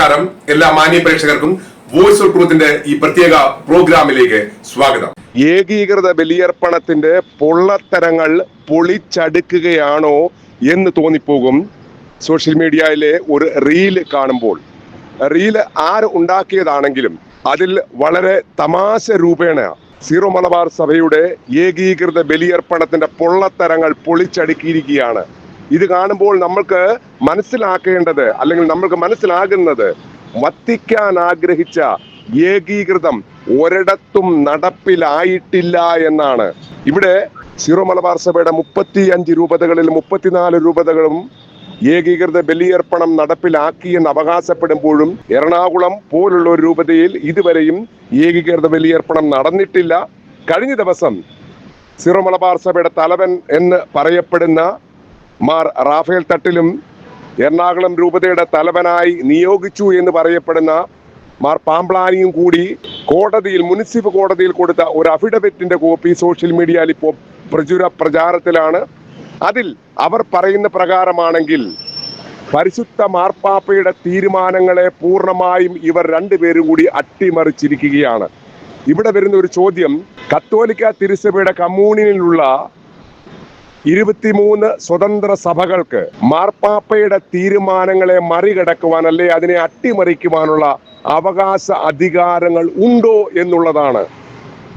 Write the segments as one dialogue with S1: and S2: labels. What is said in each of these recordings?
S1: നമസ്കാരം. എല്ലാ മാന്യ പ്രേക്ഷകർക്കും വോയിസ് ഓഫ് ട്രൂത്തിന്റെ ഈ പ്രത്യേക പ്രോഗ്രാമിലേക്ക് സ്വാഗതം.
S2: ഏകീകൃത ബലിയർപ്പണത്തിന്റെ പൊള്ളത്തരങ്ങൾ പൊളിച്ചടുക്കുകയാണോ എന്ന് തോന്നിപ്പോകും സോഷ്യൽ മീഡിയയിലെ ഒരു റീൽ കാണുമ്പോൾ. റീൽ ആര് ഉണ്ടാക്കിയതാണെങ്കിലും അതിൽ വളരെ തമാശ രൂപേണ സീറോ മലബാർ സഭയുടെ ഏകീകൃത ബലിയർപ്പണത്തിന്റെ പൊള്ളത്തരങ്ങൾ പൊളിച്ചടുക്കിയിരിക്കുകയാണ്. ഇത് കാണുമ്പോൾ നമ്മൾക്ക് മനസ്സിലാക്കേണ്ടത് അല്ലെങ്കിൽ നമ്മൾക്ക് മനസ്സിലാകുന്നത് വത്തിക്കാൻ ആഗ്രഹിച്ച ഏകീകൃതം ഒരിടത്തും നടപ്പിലായിട്ടില്ല എന്നാണ്. ഇവിടെ സീറോ മലബാർ സഭയുടെ മുപ്പത്തി അഞ്ച് രൂപതകളിൽ മുപ്പത്തിനാല് രൂപതകളും ഏകീകൃത ബലിയർപ്പണം നടപ്പിലാക്കി എന്ന് അവകാശപ്പെടുമ്പോഴും എറണാകുളം പോലുള്ള ഒരു രൂപതയിൽ ഇതുവരെയും ഏകീകൃത ബലിയർപ്പണം നടന്നിട്ടില്ല. കഴിഞ്ഞ ദിവസം സീറോ മലബാർ സഭയുടെ തലവൻ എന്ന് പറയപ്പെടുന്ന മാർ റാഫേൽ തട്ടിലും എറണാകുളം രൂപതയുടെ തലവനായി നിയോഗിച്ചു എന്ന് പറയപ്പെടുന്ന മാർ പാമ്പ്ലാനിയും കൂടി കോടതിയിൽ മുനിസിപ്പൽ കോടതിയിൽ കൊടുത്ത ഒരു അഫിഡവിറ്റിന്റെ കോപ്പി സോഷ്യൽ മീഡിയയിൽ ഇപ്പോൾ പ്രചുര പ്രചാരത്തിലാണ്. അതിൽ അവർ പറയുന്ന പ്രകാരമാണെങ്കിൽ പരിശുദ്ധ മാർപ്പാപ്പയുടെ തീരുമാനങ്ങളെ പൂർണമായും ഇവർ രണ്ടുപേരും കൂടി അട്ടിമറിച്ചിരിക്കുകയാണ്. ഇവിടെ വരുന്ന ഒരു ചോദ്യം കത്തോലിക്ക തിരുസഭയുടെ കമ്മ്യൂണിലുള്ള ഇരുപത്തിമൂന്ന് സ്വതന്ത്ര സഭകൾക്ക് മാർപ്പാപ്പയുടെ തീരുമാനങ്ങളെ മറികടക്കുവാൻ അല്ലെ അതിനെ അട്ടിമറിക്കുവാനുള്ള അവകാശ അധികാരങ്ങൾ ഉണ്ടോ എന്നുള്ളതാണ്.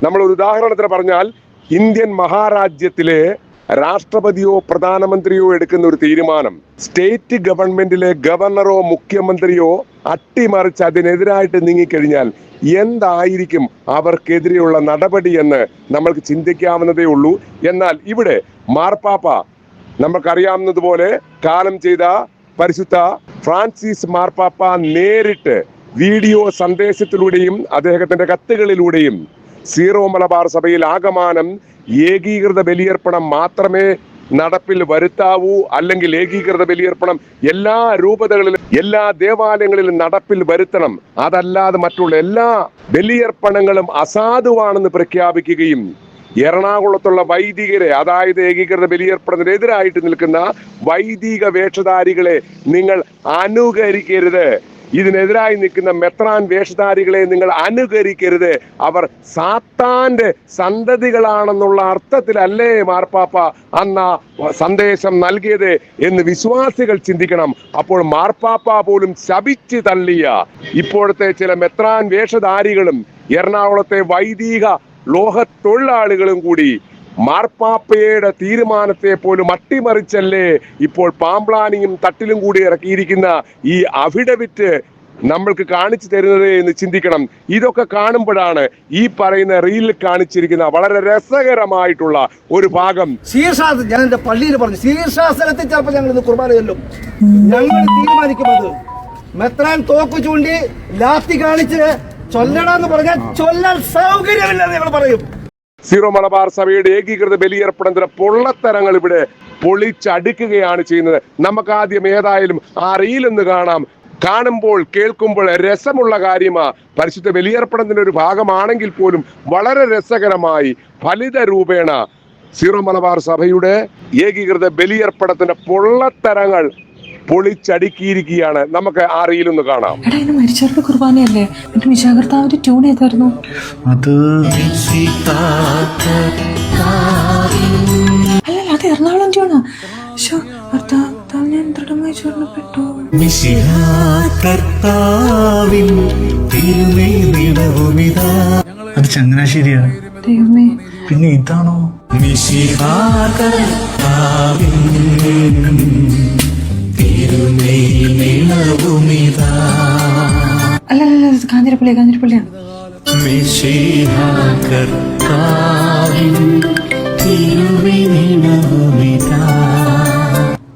S2: നമ്മൾ ഒരു ഉദാഹരണത്തിന് പറഞ്ഞാൽ ഇന്ത്യൻ മഹാരാജ്യത്തിലെ രാഷ്ട്രപതിയോ പ്രധാനമന്ത്രിയോ എടുക്കുന്ന ഒരു തീരുമാനം സ്റ്റേറ്റ് ഗവൺമെന്റിലെ ഗവർണറോ മുഖ്യമന്ത്രിയോ അട്ടിമറിച്ച് അതിനെതിരായിട്ട് നീങ്ങിക്കഴിഞ്ഞാൽ എന്തായിരിക്കും അവർക്കെതിരെയുള്ള നടപടി എന്ന് നമ്മൾക്ക് ചിന്തിക്കാവുന്നതേ ഉള്ളൂ. എന്നാൽ ഇവിടെ മാർപ്പാപ്പ. നമുക്കറിയാവുന്നതുപോലെ കാലം ചെയ്ത പരിശുദ്ധ ഫ്രാൻസിസ് മാർപ്പാപ്പ നേരിട്ട് വീഡിയോ സന്ദേശത്തിലൂടെയും അദ്ദേഹത്തിന്റെ കത്തുകളിലൂടെയും സീറോ മലബാർ സഭയിൽ ആകമാനം ഏകീകൃത ബലിയർപ്പണം മാത്രമേ നടപ്പിൽ വരുത്താവൂ അല്ലെങ്കിൽ ഏകീകൃത ബലിയർപ്പണം എല്ലാ രൂപതകളിലും എല്ലാ ദേവാലയങ്ങളിലും നടപ്പിൽ വരുത്തണം. അതല്ലാതെ മറ്റുള്ള എല്ലാ ബലിയർപ്പണങ്ങളും അസാധുവാണെന്ന് പ്രഖ്യാപിക്കുകയും എറണാകുളത്തുള്ള വൈദികരെ അതായത് ഏകീകൃത ബലിയർപ്പണത്തിനെതിരായിട്ട് നിൽക്കുന്ന വൈദിക വേഷധാരികളെ നിങ്ങൾ അനുകരിക്കരുത്. ഇതിനെതിരായി നിൽക്കുന്ന മെത്രാൻ വേഷധാരികളെ നിങ്ങൾ അനുകരിക്കരുത്. അവർ സാത്താന്റെ സന്തതികളാണെന്നുള്ള അർത്ഥത്തിലല്ലേ മാർപ്പാപ്പ അന്ന സന്ദേശം നൽകിയത് എന്ന് വിശ്വാസികൾ ചിന്തിക്കണം. അപ്പോൾ മാർപ്പാപ്പ പോലും ശപിച്ച് തള്ളിയ ഇപ്പോഴത്തെ ചില മെത്രാൻ വേഷധാരികളും എറണാകുളത്തെ വൈദിക ലോക തൊഴിലാളികളും കൂടി മാർപ്പാപ്പയുടെ തീരുമാനത്തെ പോലും അട്ടിമറിച്ചല്ലേ ഇപ്പോൾ പാമ്പ്ലാനിയും തട്ടിലും കൂടി ഇറക്കിയിരിക്കുന്ന ഈ അഫിഡവിറ്റ് നമ്മൾക്ക് കാണിച്ചു തരുന്നത് എന്ന് ചിന്തിക്കണം. ഇതൊക്കെ കാണുമ്പോഴാണ് ഈ പറയുന്ന റീലിൽ കാണിച്ചിരിക്കുന്ന വളരെ രസകരമായിട്ടുള്ള ഒരു ഭാഗം.
S3: ശീർഷാസനം ഞാൻ എന്റെ പള്ളിയിൽ പറഞ്ഞു ശീർഷാസനത്തിൽ ചിലപ്പോൾ ഞങ്ങൾ ഇന്ന് കുർബാന ചൊല്ലും. ഞങ്ങൾ തീരുമാനിക്കുന്നത് മെത്രാൻ തോക്ക് ചൂണ്ടി ലാത്തി കാണിച്ച് ചൊല്ലണമെന്ന് പറഞ്ഞാൽ ചൊല്ലാൻ സൗകര്യമില്ലെന്ന് ഞങ്ങൾ പറയും.
S2: സീറോ മലബാർ സഭയുടെ ഏകീകൃത ബലിയർപ്പണത്തിന്റെ പൊള്ളത്തരങ്ങൾ ഇവിടെ പൊളിച്ചടുക്കുകയാണ് ചെയ്യുന്നത്. നമുക്ക് ആദ്യം ഏതായാലും ആ റീലൊന്ന് കാണാം. കാണുമ്പോൾ കേൾക്കുമ്പോൾ രസമുള്ള കാര്യമാ. പരിശുദ്ധ ബലിയർപ്പണത്തിന്റെ ഒരു ഭാഗമാണെങ്കിൽ പോലും വളരെ രസകരമായി ഫലിത രൂപേണ സീറോ മലബാർ സഭയുടെ ഏകീകൃത ബലിയർപ്പണത്തിന്റെ പൊള്ളത്തരങ്ങൾ പൊളിച്ചടുക്കിയിരിക്കുകയാണ്. നമുക്ക് ആ റീലൊന്ന് കാണാം.
S4: മരിച്ചവരുടെ കുർബാനയല്ലേ? എന്റെ വിശാഖർത്താവിന്റെ ട്യൂൺ ഏതായിരുന്നു?
S5: അത്
S4: അല്ലല്ല അത് എറണാകുളം ട്യൂണാ ശോ ഭർത്താവ് ഞാൻ ദൃഢമായി ചൂർണപ്പെട്ടു
S5: അത് ചങ്ങനാശ്ശേരിയാ
S4: ദൈവമേ.
S5: പിന്നെ ഇതാണോ? കർത്താവിൻ
S4: അല്ലല്ല ഇത് കാഞ്ഞിരപ്പള്ളി കാഞ്ഞിരപ്പള്ളിയാണ്.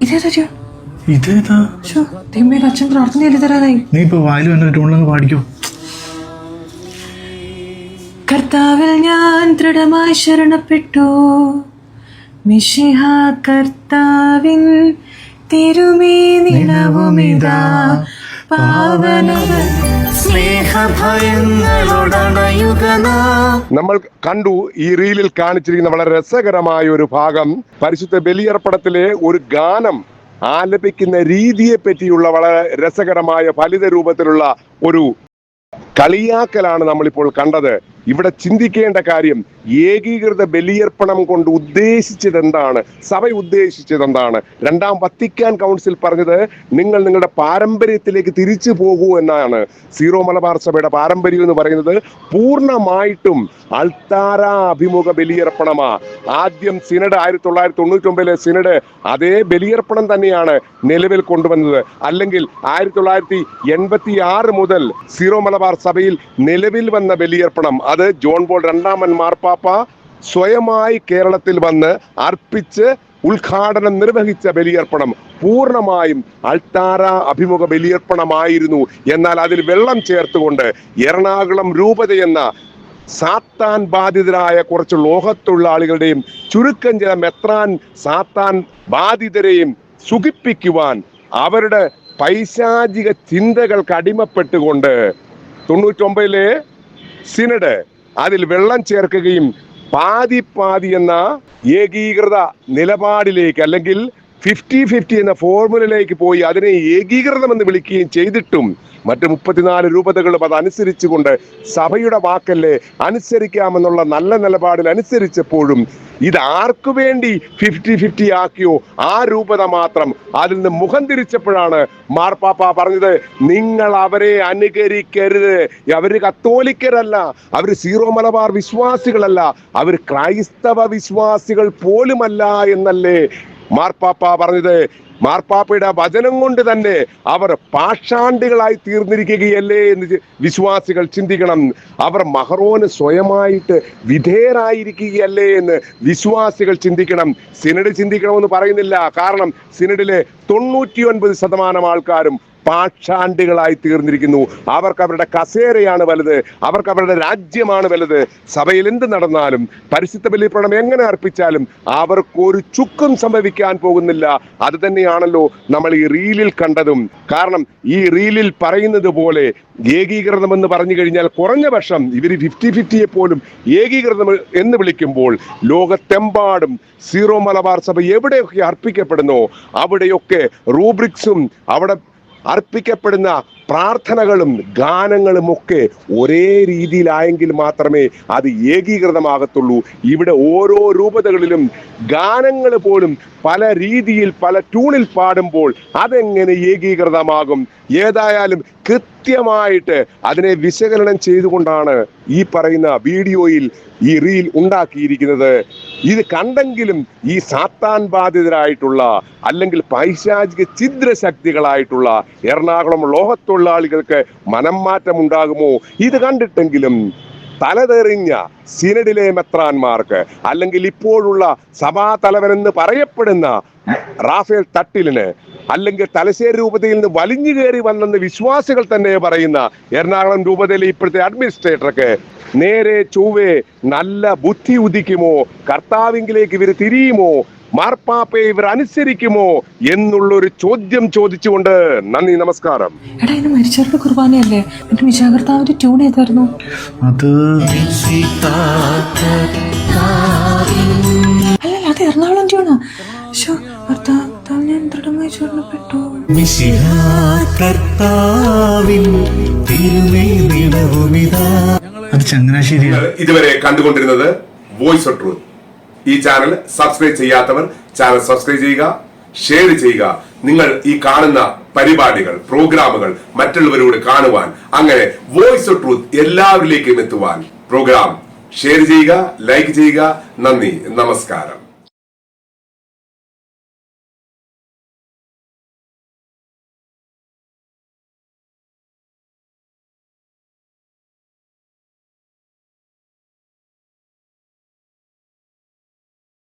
S4: ഇതേതാ
S5: ഇതേതാ?
S4: ദൈവമേ അച്ഛൻ പ്രാർത്ഥന എഴുതി തരാതായി
S5: നീ ഇപ്പൊ വായിൽ വന്ന ടൂണിലങ്ങ് പാടിക്കോ.
S4: കർത്താവിൽ ഞാൻ ദൃഢമായി ശരണപ്പെട്ടു. മിഷിഹ കർത്താവിൻ തിരുമേനിടവുമിതാ പാവന
S5: സ്നേഹഭയങ്ങളോടണയുകനാ.
S2: നമ്മൾ കണ്ടു ഈ റീലിൽ കാണിച്ചിരിക്കുന്ന വളരെ രസകരമായ ഒരു ഭാഗം. പരിശുദ്ധ ബലിയർപ്പണത്തിലെ ഒരു ഗാനം ആലപിക്കുന്ന രീതിയെ പറ്റിയുള്ള വളരെ രസകരമായ ഫലിത രൂപത്തിലുള്ള ഒരു കളിയാക്കലാണ് നമ്മളിപ്പോൾ കണ്ടത്. ഇവിടെ ചിന്തിക്കേണ്ട കാര്യം ഏകീകൃത ബലിയർപ്പണം കൊണ്ട് ഉദ്ദേശിച്ചത് എന്താണ് സഭ ഉദ്ദേശിച്ചത് എന്താണ് രണ്ടാം വത്തിക്കാൻ കൗൺസിൽ പറഞ്ഞത് നിങ്ങൾ നിങ്ങളുടെ പാരമ്പര്യത്തിലേക്ക് തിരിച്ചു പോകൂ എന്നാണ്. സീറോ മലബാർ സഭയുടെ പാരമ്പര്യം എന്ന് പറയുന്നത് പൂർണമായിട്ടും അൾത്താര അഭിമുഖ ബലിയർപ്പണമാ. ആദ്യം സിനഡ് ആയിരത്തി തൊള്ളായിരത്തി തൊണ്ണൂറ്റി ഒമ്പതിലെ സിനഡ് അതേ ബലിയർപ്പണം തന്നെയാണ് നിലവിൽ കൊണ്ടുവന്നത്. അല്ലെങ്കിൽ ആയിരത്തി തൊള്ളായിരത്തി എൺപത്തി ആറ് മുതൽ സീറോ മലബാർ സഭയിൽ നിലവിൽ വന്ന ബലിയർപ്പണം. അത് ജോൺ പോൾ രണ്ടാമൻ മാർപ്പാപ്പ സ്വയമായി കേരളത്തിൽ വന്ന് അർപ്പിച്ച് ഉദ്ഘാടനം നിർവഹിച്ച ബലിയർപ്പണം പൂർണമായും അൾത്താര അഭിമുഖ ബലിയർപ്പണമായിരുന്നു. എന്നാൽ അതിൽ വെള്ളം ചേർത്തുകൊണ്ട് എറണാകുളം രൂപതയെന്ന സാത്താൻ ബാധിതരായ കുറച്ച് ലോകത്തൊഴിലാളികളുടെയും ചുരുക്കം ചില മെത്രാൻ സാത്താൻ ബാധിതരെയും സുഖിപ്പിക്കുവാൻ അവരുടെ പൈശാചിക ചിന്തകൾക്ക് അടിമപ്പെട്ടുകൊണ്ട് തൊണ്ണൂറ്റൊമ്പതിലെ സിനഡ് അതിൽ വെള്ളം ചേർക്കുകയും പാതി പാതി എന്ന ഏകീകൃത നിലപാടിലേക്ക് അല്ലെങ്കിൽ ഫിഫ്റ്റി ഫിഫ്റ്റി എന്ന ഫോർമുലയിലേക്ക് പോയി അതിനെ ഏകീകൃതം എന്ന് വിളിക്കുകയും ചെയ്തിട്ടും മറ്റ് മുപ്പത്തിനാല് രൂപതകളും അത് അനുസരിച്ചുകൊണ്ട് സഭയുടെ വാക്കല്ലേ അനുസരിക്കാമെന്നുള്ള നല്ല നിലപാടിൽ അനുസരിച്ചപ്പോഴും ഇത് ആർക്കു വേണ്ടി ഫിഫ്റ്റി ഫിഫ്റ്റി ആക്കിയോ? ആ രൂപത മാത്രം അതിൽ നിന്ന് മുഖം തിരിച്ചപ്പോഴാണ് മാർപ്പാപ്പ പറഞ്ഞത് നിങ്ങൾ അവരെ അനുകരിക്കരുത്. അവർ കത്തോലിക്കരല്ല. അവർ സീറോ മലബാർ വിശ്വാസികളല്ല. അവർ ക്രൈസ്തവ വിശ്വാസികൾ പോലുമല്ല എന്നല്ലേ മാർപ്പാപ്പ പറഞ്ഞത് മാർപ്പാപ്പയുടെ വചനം കൊണ്ട് തന്നെ അവർ പാഷാണ്ടികളായി തീർന്നിരിക്കുകയല്ലേ എന്ന് വിശ്വാസികൾ ചിന്തിക്കണം. അവർ മഹറോന് സ്വയമായിട്ട് വിധേയരായിരിക്കുകയല്ലേ എന്ന് വിശ്വാസികൾ ചിന്തിക്കണം. സിനഡ് ചിന്തിക്കണമെന്ന് പറയുന്നില്ല. കാരണം സിനഡിലെ തൊണ്ണൂറ്റി ഒൻപത് ശതമാനം ആൾക്കാരും പാഷാണ്ടികളായി തീർന്നിരിക്കുന്നു. അവർക്ക് അവരുടെ കസേരയാണ് വലുത്. അവർക്ക് അവരുടെ രാജ്യമാണ് വലുത്. സഭയിൽ എന്ത് നടന്നാലും പരിശുദ്ധ ബലിപ്രണം എങ്ങനെ അർപ്പിച്ചാലും അവർക്ക് ഒരു ചുക്കും സംഭവിക്കാൻ പോകുന്നില്ല. അത് തന്നെയാണല്ലോ നമ്മൾ ഈ റീലിൽ കണ്ടതും. കാരണം ഈ റീലിൽ പറയുന്നത് പോലെ ഏകീകൃതം എന്ന് പറഞ്ഞു കഴിഞ്ഞാൽ കുറഞ്ഞ പക്ഷം ഇവർ ഫിഫ്റ്റി ഫിഫ്റ്റിയെ പോലും ഏകീകൃതം എന്ന് വിളിക്കുമ്പോൾ ലോകത്തെമ്പാടും സീറോ മലബാർ സഭ എവിടെയൊക്കെ അർപ്പിക്കപ്പെടുന്നോ അവിടെയൊക്കെ റൂബ്രിക്സും അവിടെ അർപ്പിക്കപ്പെടുന്ന പ്രാർത്ഥനകളും ഗാനങ്ങളും ഒക്കെ ഒരേ രീതിയിലായെങ്കിൽ മാത്രമേ അത് ഏകീകൃതമാകത്തുള്ളൂ. ഇവിടെ ഓരോ രൂപതകളിലും ഗാനങ്ങൾ പോലും പല രീതിയിൽ പല ട്യൂണിൽ പാടുമ്പോൾ അതെങ്ങനെ ഏകീകൃതമാകും? ഏതായാലും കൃത്യമായിട്ട് അതിനെ വിശകലനം ചെയ്തുകൊണ്ടാണ് ഈ പറയുന്ന വീഡിയോയിൽ ഈ റീൽ ഉണ്ടാക്കിയിരിക്കുന്നത്. ഇത് കണ്ടെങ്കിലും ഈ സാത്താൻ ബാധിതരായിട്ടുള്ള അല്ലെങ്കിൽ പൈശാചിക ഛിദ്രശക്തികളായിട്ടുള്ള എറണാകുളം ലോഹത്തൊഴിലാളികൾക്ക് മനം മാറ്റം ഉണ്ടാകുമോ ഇത് കണ്ടിട്ടെങ്കിലും തലതെറിഞ്ഞ സിനഡിലെ മെത്രാന്മാർക്ക് അല്ലെങ്കിൽ ഇപ്പോഴുള്ള സഭാ തലവനെന്ന് പറയപ്പെടുന്ന റാഫേൽ തട്ടിലിന് അല്ലെങ്കിൽ തലശ്ശേരി രൂപതയിൽ നിന്ന് വലിഞ്ഞു കയറി വന്നെന്ന് വിശ്വാസികൾ തന്നെ പറയുന്ന എറണാകുളം രൂപതയിലെ ഇപ്പോഴത്തെ അഡ്മിനിസ്ട്രേറ്റർക്ക് നേരെ ചൊവ്വേ നല്ല ബുദ്ധി ഉദിക്കുമോ? കർത്താവിങ്കിലേക്ക് ഇവർ തിരിയുമോ? മാർപ്പാപ്പയെ ഇവർ അനുസരിക്കുമോ എന്നുള്ളൊരു ചോദ്യം ചോദിച്ചുകൊണ്ട് നന്ദി നമസ്കാരം.
S4: എടാ ഇന്ന് മരിച്ചവരുടെ കുർബാനയല്ലേ? എന്നിട്ട് വിശാകർത്താവിന്റെ ട്യൂൺ ഏതായിരുന്നു?
S5: അത്
S4: അല്ലല്ല അത് എറണാകുളം ട്യൂണാ ഷോ ഭർത്താവ് ഞാൻ ദൃഢമായി ചൂർണപ്പെട്ടു
S5: അത്
S1: ചങ്ങനാശ്ശേരി ഇതുവരെ കണ്ടുകൊണ്ടിരുന്നത് വോയിസ് ഓഫ് ട്രൂത്ത്. ഈ ചാനൽ സബ്സ്ക്രൈബ് ചെയ്യാത്തവർ ചാനൽ സബ്സ്ക്രൈബ് ചെയ്യുക ഷെയർ ചെയ്യുക. നിങ്ങൾ ഈ കാണുന്ന പരിപാടികൾ പ്രോഗ്രാമുകൾ മറ്റുള്ളവരോട് കാണുവാൻ അങ്ങനെ വോയിസ് ഓഫ് ട്രൂത്ത് എല്ലാവരിലേക്കും എത്തുവാൻ പ്രോഗ്രാം ഷെയർ ചെയ്യുക ലൈക്ക് ചെയ്യുക. നന്ദി. നമസ്കാരം.